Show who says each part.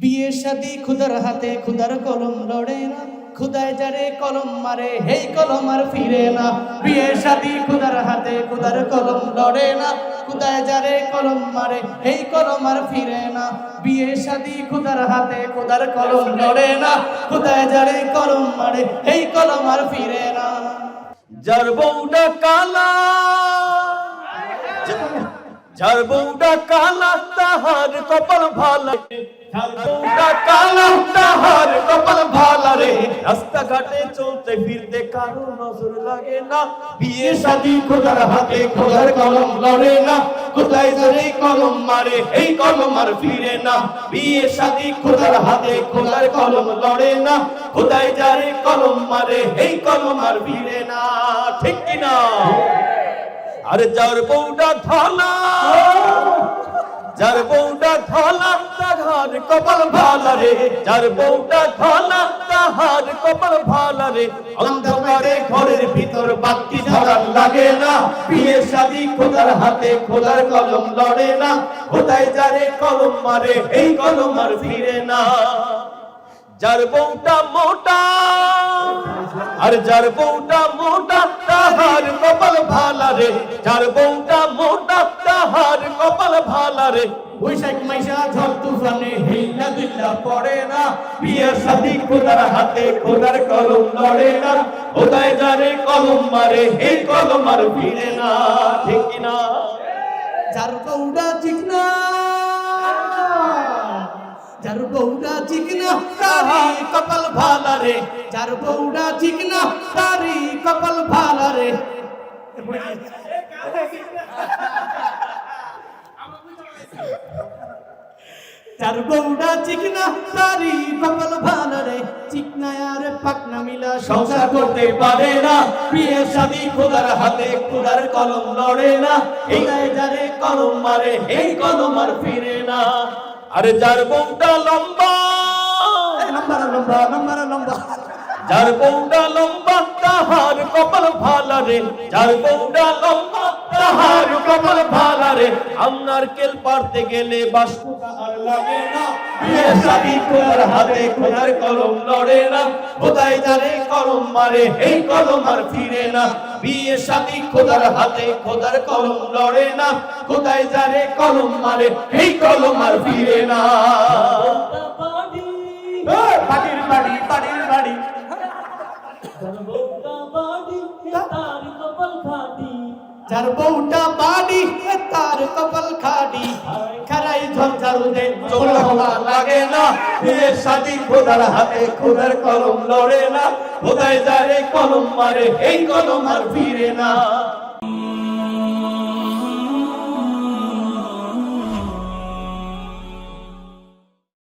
Speaker 1: বিয়ে শাদি, খুদার হাতে খুদার কলম লড়ে না। খুদায় যারে কলম মারে, হেই কলম আর ফিরে না। বিয়ে শাদি, খুদার হাতে খুদার কলম লড়ে না। খুদায় যারে কলম মারে, হেই কলম আর ফিরে না। বিয়ে শাদি, খুদার হাতে খুদার কলম লড়ে না। খুদায় যারে কলম মারে, হেই কলম আর ফিরে না।
Speaker 2: যার বউটা কালা যার বউটা কালা, তাহার কপাল ভালা যার তাহার কপাল ভালা রে। রাস্তাঘাটে চলতে ফিরতে কারও নজর লাগে না। বিয়ে, শাদি খোদার হাতে খোদার কলম লড়ে না। কোথায় ধরে কলম মারে, এই কলম আর ফিরে না। বিয়ে, শাদি খোদার হাতে খোদার কলম লড়ে না। কোথায় যারে কলম মারে, এই কলম আর ঠিক কিনা? আরে যার বউটা ধলা, যার বউটা ধলা, তাহার কপাল ভালা রে। যার বউটা ধলা, তাহার কপাল ভালা রে। অন্ধকারে ঘরের ভিতর বাতি ধরার লাগে না। বিয়ে শাদি খোদার হাতে খোদার কলম লড়ে না। খোদায় যারে কলম মারে, এই কলম আর ফিরে না। যার বউটা মোটা, আর যার বউটা মোটা কপাল ভালা রে যার বউটা মোটা তাহার কপাল ভালা রে। বৈশাখ মাইশা ঝড় তুফানে হিল্লা দিল্লা পড়ে না। বিয়ের শাদি খোদার হাতে খোদার কলম লড়ে না। খোদায় যারে কলম মারে এই কলম আর ফিরে না। ঠিক কিনা
Speaker 1: যার বউটা চিকনা যার বউটা চিকনা তারি কপাল ভালা রে। যার বউটা চিকনা তারি কপাল ভালা রে। যার বউটা চিকনা তারি কপাল ভালা রে চিকনা আর পাকনা মিলা
Speaker 2: সংসার করতে পারে না। বিয়ে শাদি খোদার হাতে খোদার কলম লড়ে না। এই যারে কলম মারে এই কলম আর ফিরে না। আরে যার বউটা লম্বা।
Speaker 1: লম্বা লম্বা লম্বা লম্বা।
Speaker 2: যার বউটা লম্বা তাহার কপাল ভালা রে বউটা লম্বা, তাহার কপাল ভালা রে। আপনার কেল পারতে গেলে বাস্তুটা আর লাগে না। বিয়ে শাদি হাতে খোদার কলম লড়ে না। জানে কলম মারে, এই কলম আর ফিরে না। বিয়ে শাদি খোদার হাতে খোদার কলম লড়ে না। খোদাই জানে কলম মারে, এই কলম আর ফিরে না।
Speaker 1: যার বউটা বাড়ি তার কপাল খাড়ি খারাই ঝঞ্ঝাল দেন
Speaker 2: চোখ হওয়া লাগে না। বিয়ে শাদি খোদার হাতে খোদার কলম লড়ে না। খোদায় যারে কলম মারে এই কলম আর ফিরে না।